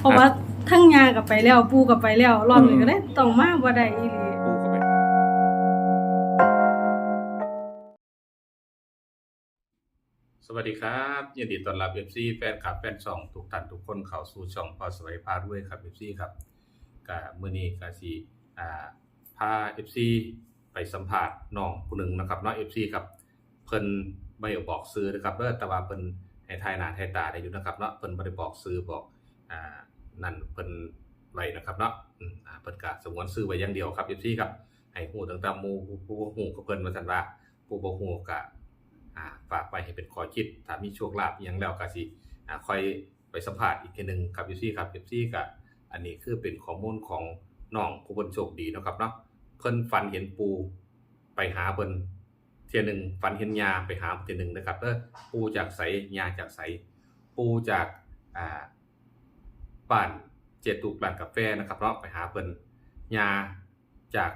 เพราะว่าทั้งยากับไปแล้วปูกับไปแล้วรอบนี้ก็ได้ต้องมาบ่ได้อีหลีปูเข้าไปสวัสดีครับยินดีต้อนรับ FC แฟนคลับแฟนช่องทุกท่านทุกคนเข้าสู่ช่องพอสวัยพาด้วยครับ FC ครับก็มื้อนี้ก็สิอ่าพา FC ไปสัมภาษณ์น้องผู้หนึงนะครับเนาะ FC ครับเพิ่นบ่ได้บอกซื้อนะครับเด้อแต่ว่าเพิ่นให้ทายหน้าทายตาได้อยู่นะครับเนาะเพิ่นบ่ได้บอกซื้อบอกอ่า นั่นเพิ่นไว้นะครับเนาะอ่าเพิ่นก็สงวนซื้อไว้อย่างเดียวครับ FC ครับให้ฮู้ตั้งแต่มูผู้ผู้บ่ฮู้ก็เพิ่นว่าซั่นว่าผู้บ่ฮู้ก็อ่าฝากไว้ให้เป็นขอคิดถ้ามีโชคลาภยังแล้วก็สิอ่าค่อยไปสัมภาษณ์อีกทีหนึงครับ FC ครับ FC ก็อันนี้คือเป็นข้อมูลของน้องผู้เพิ่นโชคดีนะครับเนาะเพิ่นฝันเห็นปูไปหาเพิ่นเทียหนึ่งฝันเห็นยาไปหาเทียหนึ่งนะครับเออปูจากใสยาจากใสปูจากอ่า บ้านเจตุกร้านกาแฟนะครับเนาะไปหาเพิ่นยาจาก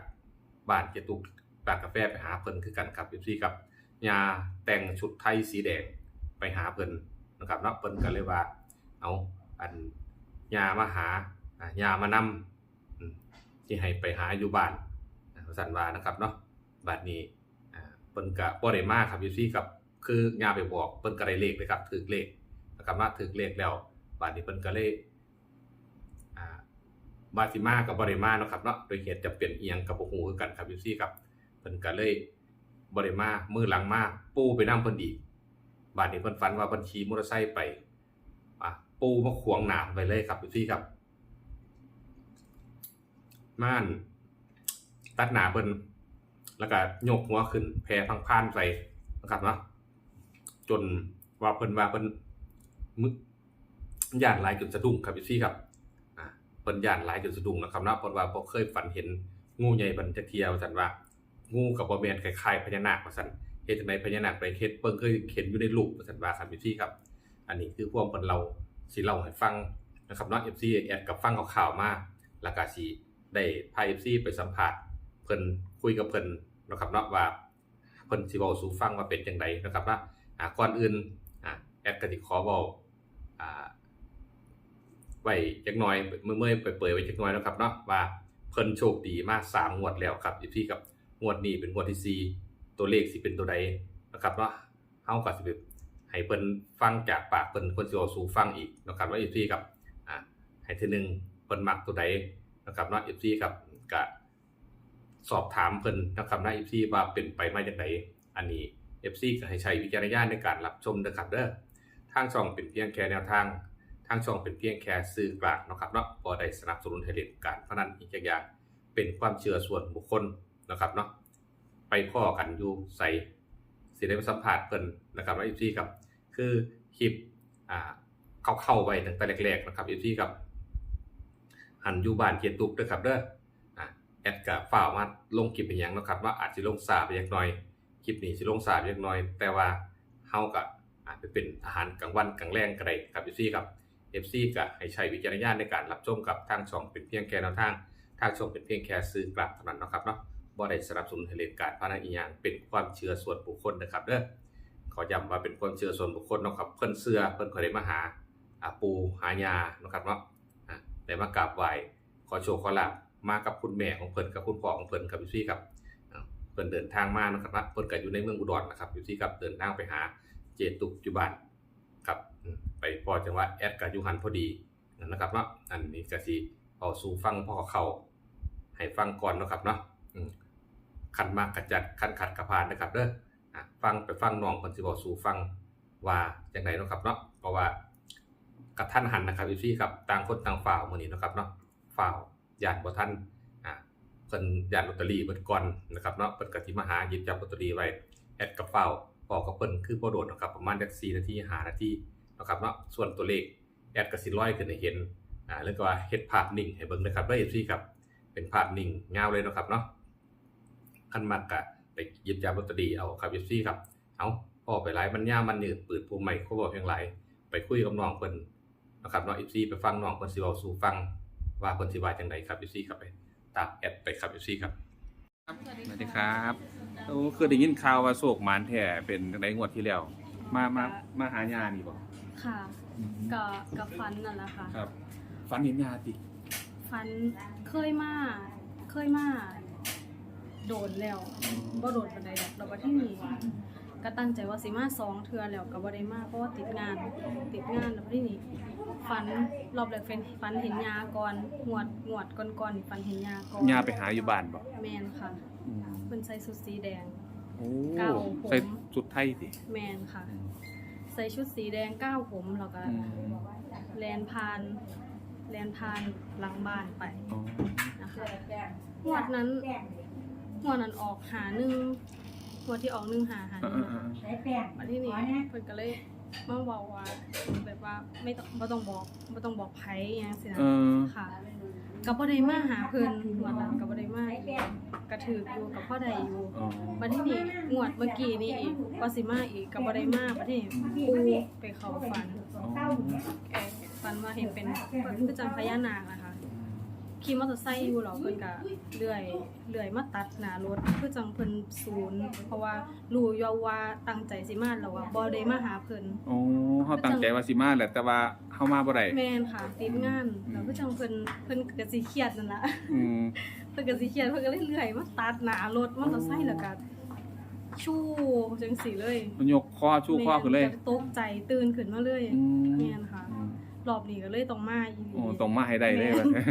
บ้านเจตุกร้านกาแฟไปหาเพิ่นคือกันครับพี่ครับยาแต่งชุดไทยสีแดงไปหาเพิ่นนะครับเนาะเพิ่นก็เลยว่าเอาอันยามาหายามานำที่ให้ไปหาอยู่บ้านสันวานะครับเนาะบัดนี้เปิ้นก็บ่ได้มาครับอยู่ซี่กับคืองานไปบอกเปิ้นก็ได้เลขเลยครับถือเลขนะครับมาถือเลขแล้วบัดนี้เปิ้นก็เลย บาสิมากับบ่ได้มาเนาะครับเนาะโดยเหตุจำเป็นเอียงกับบ่ฮู้คือกันครับอยู่ซี่ครับเพิ่นก็เลยบ่ได้มามือหลังมาปูไปนํเพิ่นอีกบัดนี้เพิ่นฝันว่าเพิ่นขี่มอเตอร์ไซค์ไปอะปูมาขวงหน้าไว้เลยครับอยู่ซี่ครับม่านตัดหนาเพิ่นแล้วก็โยกหัวขึ้นแพรพังพานใส่นะครับเนาะจนว่าเพิ่นว่าเพิ่นมึกย่านลายจนสะดุ้งครับพี่ครับ เพิ่นย่านหลายจนสะดุ้งนะครับเนาะเพราะว่าบ่เคยฝันเห็นงูใหญ่บันจักเทียวาซั่นว่า งูกับบ่แม่นคล้ายๆพญานาคว่าซั่นเฮ็ดจังไดพญานาคไปเฮ็ดเพิ่นเคยเห็นอยู่ในรูปว่าซั่นว่าครับพี่ครับ อันนี้คือพวกเพิ่นเราสิเล่าให้ฟังนะครับเนาะ FC แอดกับฟังข่าวๆมาแล้วก็สิได้พา FC ไปสัมภาษณ์เพิ่นคุยกับเพิ่นนะครับเนาะว่าเพิ่นสิเว้าสู่ฟังว่าเป็นจังไดนะครับว่าอ่าก่อนอื่นอ่าแอดก็สิขอเว้าอ่า ไว้จักหน่อยเมื่อเมื่อไปเปิดไว้จักหน่อยนะครับเนาะว่าเพิ่นโชคดีมากสามงวดแล้วครับอีพี่กับงวดนี้เป็นงวดที่สี่ตัวเลขสิเป็นตัวใดนะครับเนาะเฮาก็สิไปให้เพิ่นฟังจากปากเพิ่นเพิ่นสิเว้าสู่ฟังอีกนะครับว่าอีพี่ครับอ่าให้ทีหนึ่งเพิ่นมักตัวใดนะครับเนาะอีพี่ครับก็สอบถามเพิ่นนะครับนะ FC ว่าเป็นไปมาจากไหนอันนี้ FC ก็ให้ใช้วิจารณญาณในการรับชมนะครับเด้อทางช่องเป็นเพียงแค่แนวทางางช่องเป็นเพียงแค่สื่อกลางนะครับเนาะบ่ได้สนับสนุนให้เล่นการพนันอีกอย่างเป็นความเชื่อส่วนบุคคลนะครับเนาะไปพ่อกันอยู่ใส่สิได้ไปสัมภาษณ์เพิ่นนะครับว่า FC ครับ คือคลิปอ่าเข้าๆไว้ตั้งแต่แรกๆนะครับ FC ครับหันอยู่บ้านเกียรตุกเด้อครับเด้ออะแอดกับฝ่ามาลงคลิปเป็นยังนะครับ ว่าอาจจะลงสาไปยักหน่อยคลิปนี้สิลงสาไปยักน่อย แต่ว่าเฮาก็อาจจะเป็นอาหารกลางวันกลางแรงก็ได้ครับ FC ครับ FC ก็ให้ใช้วิจารณญาณในการรับชมกับทางช่องเป็นเพียงแค่แนวทาง ทางช่องเป็นเพียงแค่ซื้อกลับเท่านั้นนะครับเนาะบ่ได้สนับสนุนให้เล่นการพนันอีหยังเป็นความเชื่อส่วนบุคคลนะครับเด้อขอย้ำว่าเป็นความเชื่อส่วนบุคคลนะครับเพิ่นเชื่อเพิ่นขอได้มาหาปูหายาเนาะครับเนาะได้มากราบไหว้ขอโชคขอลาภมากับคุณแม่ของเพิ่นกับคุณพ่อของเพิ่นครับอยู่ซี่ครับเพิ่นเดินทางมานะครับเพิ่นก็อยู่ในเมืองอุดรนะครับอยู่ซี่ครับเดินทางไปหาเจตุกอยู่บ้าน ไปพอจังหวะแอดกับยูหันพอดีนะครับเนาะอันนี้ก็สิเอาสู่ฟังพ่อเขาให้ฟังก่อนนะครับเนาะอืมคันมากกระจัดคันขัดกระพานนะครับเด้อะฟังไปฟังน้องเพิ่นสิบอกสู่ฟังว่าจังไดเนะครับเนาะเพราะว่ากระท่านหันนะครับอยู่ซี่ครับต่างคนต่างฝ่าวมือนี้นะครับเนาะฝ่าวญาติบ่ทันอ่าเพิ่นญาติลอตเตอรี่เบิดก่อนนะครับเนาะเพิ่นก็สิมาหาหยิบจับลอตเตอรี่ไว้แอดกับเฝ้าพอกกับเพิ่นคือบ่โดดนะครับประมาณจัก4นาที5นาที นะครับเนาะส่วนตัวเลขแอดก็สิร้อยขึ้นให้เห็นอ่าแล้วก็ว่าเฮ็ดภาพนิ่งให้เบิ่งนะครับเด้อ FC ครับเป็นภาพนิ่งยาเลยนะครับเนาะคันมักก็ไปหยิบจับลอตเตอรี่เอาครับ FC ครับเอาพ่อไปหลายมันยามันยืดปืดผู้ใหม่เขาบอกเพียงหลายไปคุยกับน้องเพิ่นนะครับเนาะ FC ไปฟังน้องเพิ่นสิเว้าสู่ฟังว่าคนสิว่าจังไดครับยูซี่ครับไปตามแอดไปครับยูซี่ครับสวัสดีครับโอ้คือได้ยินข่าวว่าโศกหมานแท้เป็นจังไดงวดที่แล้ว มามามาหาญานี่บ่ ค่ะก็กับฟันนั่นแหละค่ะครับฝันเห็นยาติฟันเคยมาเคยมาโดนแล้วบ่โดนปานใดดอกแล้วก็ที่นี่ก็ตั้งใจว่าสิมาสองเทื่อแล้วก็บ่ได้มาเพราะว่าติดงานติดงานแล้วที่นี่ฟันรอบแรกเฟนฟันเห็นยาก่อนงวดงวดก่อนๆนี่ฟันเห็นยาก่อนยาไปหาอยู่บ้านบ่แมนค่ะอืมเพิ่นใส่ชุดสีแดงโอ้เก่าผมใส่ชุดไทยติแมนค่ะ ใส่ชุดสีแดงก้าวผมแล้วก็อืมแลนพานแลนพานหลังบ้านไปอ๋อนะคะงวดนั้นงวดนั้นออกหาหนึ่งงวดที่ออกหนึ่งหาหาหอ่านึ่งอ่าอะอ่าใช้แป้งวันที่นี่เพิ่นก็เลย มาบอกว่าแบบว่าไม่ต้องบ่ต้องบอกบ่ต้องบอกไผอหยังสินะเออ ค่ะก็บ่ได้มาหาเพิ่นงวดนั้นก็บ่ได้มาก็ถืออยู่กับพ่อใดอยู่อ๋อวันที่นี่งวดเมื่อกี้นี่อีกว่าสิมาอีกก็บ่ได้มาบัดนี้ปูไปเข้าฝัน อ๋อ เอ่อฝันว่าเห็นเป็นคือจังพญานาคนะคะ ขี่มอเตอร์ไซค์อยู่เหรอเพิ่นก็เลื่อยเลื่อยมาตัดหน้ารถคือจังเพิ่นศูนย์เพราะว่ารู้อยู่ว่าตั้งใจสิมาแล้วว่าบ่ได้มาหาเพิ่นโอ้เฮาตั้งใจว่าสิมาแหละแต่ว่าเฮามาบ่ได้แม่นค่ะติดงานแล้วคือจังเพิ่นเพิ่นก็สิเครียดนั่นล่ะอืมเพิ่นก็สิเครียดเพิ่นก็เลยเลื่อยมาตัดหน้ารถมอเตอร์ไซค์แล้วก็ชูจังซี่เลยมันยกคอชูคอขึ้นเลยแม่ก็ตกใจตื่นขึ้นมาเลยอืมแม่นค่ะอืม รอบนี้ก็เลยต้องมาอีหลีโอ้ต้องมาให้ได้เลยบัดนี้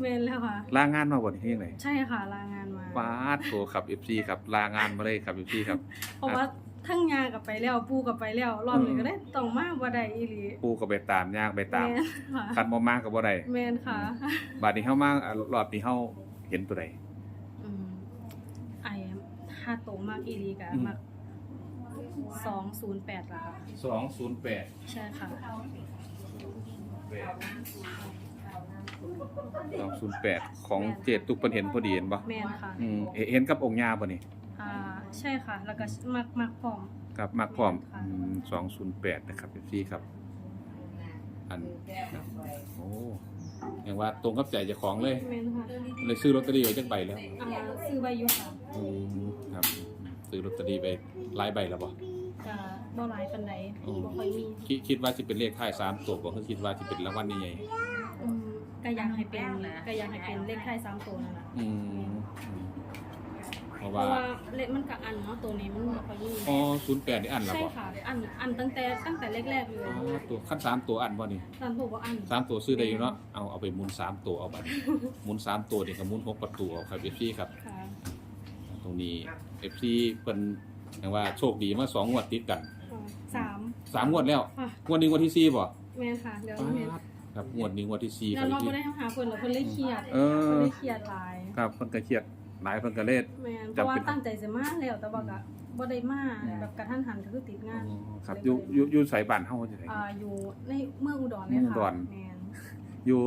แม่นแล้วค่ะ ลางานมาบ่นี่ยังไงใช่ค่ะลางานมาฟาดโถครับ FC ครับลางานมาเลยครับ FC ครับ เพราะว่าทั้งยากับไปแล้วปูกับไปแล้วรอบนี้อืมก็ได้ต้องมาบ่ได้อีหลีปูก็ไปตามยากไปตามแม่นค่ะคันบ่มาก็บ่ได้แม่นค่ะ บาดนี้เฮามาอะรอบนี้เฮาเห็นตัวใดอืมไอ้ถ้าโตมากอีหลีก็อืมมัก208ล่ะค่ะ208 ใช่ค่ะ 208ของเจดตุกเพิ่นเห็นพอดีเห็นบ่แม่นค่ะอืมเห็นเห็นกับองค์ย่าบ่นี่อ่าใช่ค่ะ แล้วก็มักมักพร้อม ครับมักพร้อมค่ะอืม208นะครับ FC ครับ อันครับโอ้ยังว่าตรงกับใจเจ้าของเลย แม่นค่ะเลยซื้อลอตเตอรี่ไว้จักใบแล้วอ่าซื้อใบอยู่ค่ะอืมครับ ซื้อลอตเตอรี่ไปหลายใบแล้วบ่ก็ บ่หลายปานใดอืม บ่ค่อยมีคิดคิดว่าสิเป็นเลขท้ายสามตัวบ่คือคิดว่าสิเป็นรางวัลใหญ่อืมก็อยากให้เป็นก็อยากให้เป็นเลขท้ายสามตัวนั่นล่ะๆอืมอืมเพราะเพว่าราะว่าเลขมันก็อันเนาะตัวนี้มันบ่ค่อยมีอ๋อ08นี่อันแล้วใช่บ่ค่ะอันอันตั้งแต่ตั้งแต่แรกๆเลยอ๋อตัวขั้นสามตัวอันบ่นี่ ตอนบอกว่าอัน สามตัวซื้อได้อยู่เนาะ เอาเอาไปหมุนสามตัวเอาบัดนี้หมุนสามตัวนี่ก็หมุนหกประตูเอาครับ FC ครับ ค่ะตรงนี้ FC เพิ่นอย่างว่าโชคดีมาสองงวดติดกันอ่าสาม สามงวดแล้วค่ะ งวดนี้งวดที่สี่บ่แม่นค่ะเดี๋ยวป๊าแม่นดครับงวดนี้งวดที่สี่คแล้รัวบเราพี่บ่ได้หาเพิ่นแล้วเพิ่นเลยเครียดเออเพิ่นเลยเครียดหลายครับเพิ่นก็เครียดหลายเพิ่นก็เลยแม่นเพจำราะว่าเป็น ตั้งใจจะมาแล้วแต่ว่าก็บ่ได้มาแบบกระทันหันก็คือติดงานอ๋อครับอยู่อยู่อยู่ไสบ้านเฮาจังได๋ อ่าอยู่ในเมืองอุดรเลยเมืองอุดค่ะรแม่นอยู่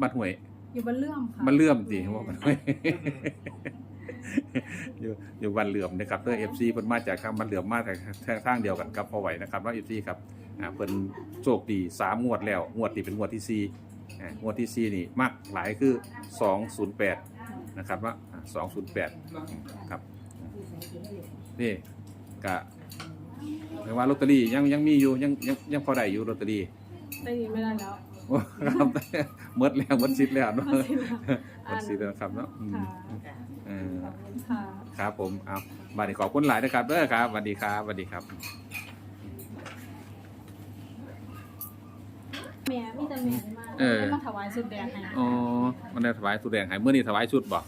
บ้านห้วยอยู่บ้านเลื่อมค่ะ มันเลื่อมสิว่ามัน อยู่อยู่บ้านเหลื่อมนะครับเด้อ FC เพิ่นมาจากทางบ้านเหลื่อมมาจากทางเดียวกันกับพ่อไหวนะครับว่า FC ครับอ่าเพิ่นโชคดีสามงวดแล้วงวดนี้เป็นงวดที่สี่อ่างวดที่สี่นี่มักหลายคือ208นะครับว่าอ่า208ครับนี่ก็แปลว่าลอตเตอรี่ยังยังมีอยู่ยังยังยังพอได้อยู่ลอตเตอรี่ได้ยินไม่ได้แล้วครับหมดแล้วหมดสิทธิ์แล้วเนาะหมดสิทธิ์แล้วหมดสิทธิ์แล้วครับเนาะ อืมค่ะเออค่ะครับผมเอาบัดนี้ขอบคุณหลายนะครับเด้อครับสวัสดีครับสวัสดีครับ แม่มีแต่แม่ได้มาเออ ได้มาถวายสุดแดงให้อ๋อมันได้ถวายสุดแดงให้เมื่อนี้ถวายชุดบ่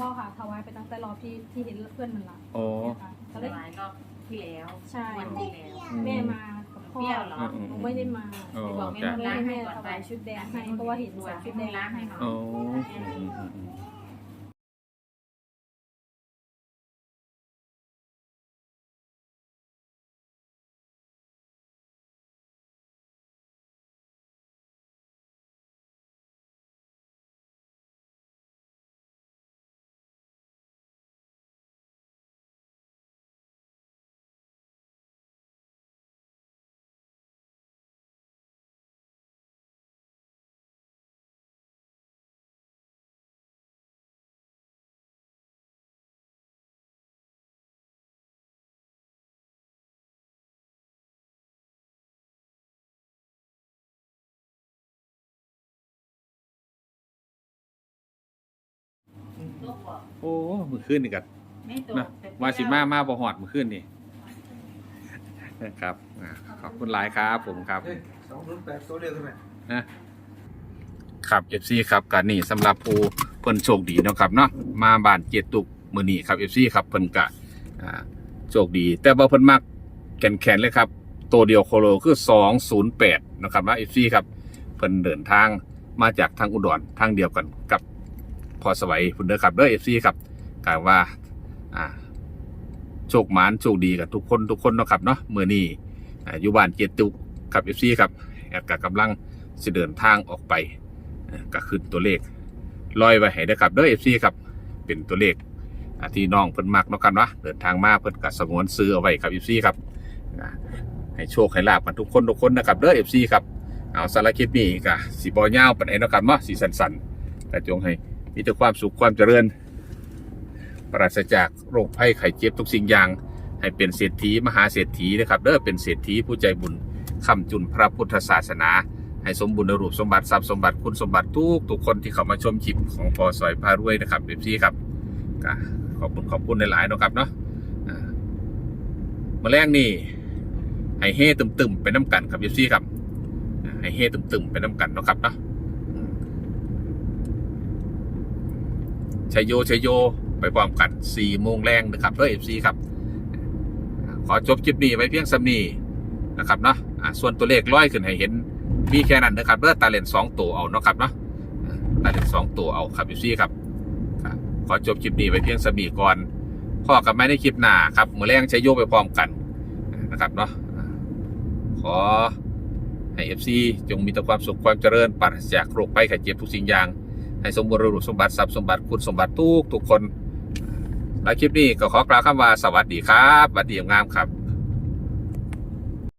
บ่ค่ะถวายไปตั้งแต่รอบที่ที่เห็นเพื่อนมันละอ๋อค่ะก็ก็เลเลยยรอบที่แล้วใช่วันที่แล้วแม่มากับพ่อเปรี้ยวเหรอหนูไม่ได้มาอ๋อบอกจ้ะแม่แม่ล้างให้ให้แม่ก่อนถไปวายชุดแดงให้เพราะว่าเห็นใส่ชุดแดงล้างให้หน่อยอ๋ออืมอืมอืม โอ้มือขึ้นนี่กันนะว่าสิมามาบ่หอดมือขึ้นนี่นะครับอ่าขอบคุณหลายครับผมครับ สองศูนย์แปดตัวเดียวกันไหม ครับ FC ครับการนี่สำหรับผู้เพิ่นโชคดีเนาะครับเนาะมาบ้านเจตุกมื้อนี้ครับ FC ครับเพิ่นกะอ่าโชคดี แต่บ่เพิ่นมักแขนๆเลยครับ ตัวเดียวโคโลคือ 208 นะครับนะ FC ครับเพิ่นเดินทางมาจากทางอุดรทางเดียวกันกับ พอสวัยพุ่นเด้อครับเด้อ FC ครับกล่าวว่าอ่าโชคหมานโชคดีกับทุกคนทุกคนเนาะครับเนาะเมื้อนี้อายู่บ้านเจตุกครับ FC ครับแอดก็กำลังสิเดินทางออกไปก็ขึ้นตัวเลขลอยไว้ให้ได้อครับเด้อเอฟซีครับเป็นตัวเลขอที่น้องเพิ่นมักเนาะครับเนาะเดินทางมาเพิ่นก็สงวนซื้อเอาไว้ครับเอฟซีครับให้โชคให้ลาบกันทุกคนทุกคนนะครับเด้อเอฟซีครับเอาสารคลิปนี้ก็สิบ่ยาวปานใดเนาะครับเนาะสิสั้นๆแต่จงให้ มีแต่ความสุขความเจริญ ปราศจากโรคภัยไข้เจ็บทุกสิ่งอย่าง ให้เป็นเศรษฐีมหาเศรษฐีนะครับเด้อเป็นเศรษฐีผู้ใจบุญคำจุนพระพุทธศาสนา ให้สมบูรณ์ในรูปสมบัติทรัพย์สมบัติคุณสมบัติทุกทุกคนที่เข้ามาชมคลิปของพอสอยพารวยนะครับเอฟซีครับขอบคุณขอบคุณหลายๆนะครับเนาะมาแรกนี่ให้เฮตึมๆไปน้ำกันครับเอฟซีครับอ่าให้เฮตึมๆไปน้ำกันนะครับเนาะอืม ชัยโยชัยโย ไปพร้อมกันสี่โมงแรงนะครับเด้อเอฟซีครับ ขอจบคลิปนี้ไว้เพียงสำนีนะครับเนาะส่วนตัวเลขร้อยขึ้นให้เห็นมีแค่นั้นนะครับเลือตาเลนสองตัวเอาเนาะครับเนาะตาเลนสองตัวเอาครับเอยู่ซี่ครับ ขอจบคลิปนี้ไว้เพียงสมีก่อนพ่อกับแม่ในคลิปหน้าครับมือแรงใช้โยไปพร้อมกันนะครับเนาะขอให้เอฟซีจงมีแต่ความสุขความเจริญปราศจากโรคภัยไข้เจ็บทุกสิ่งอย่าง ให้สมบูรณ์รูปสมบัติทรัพย์สมบัติคุณสมบัติทุกทุกคนและคลิปนี้ก็ขอกล่าวคำว่าสวัสดีครับบัดดีงามครับ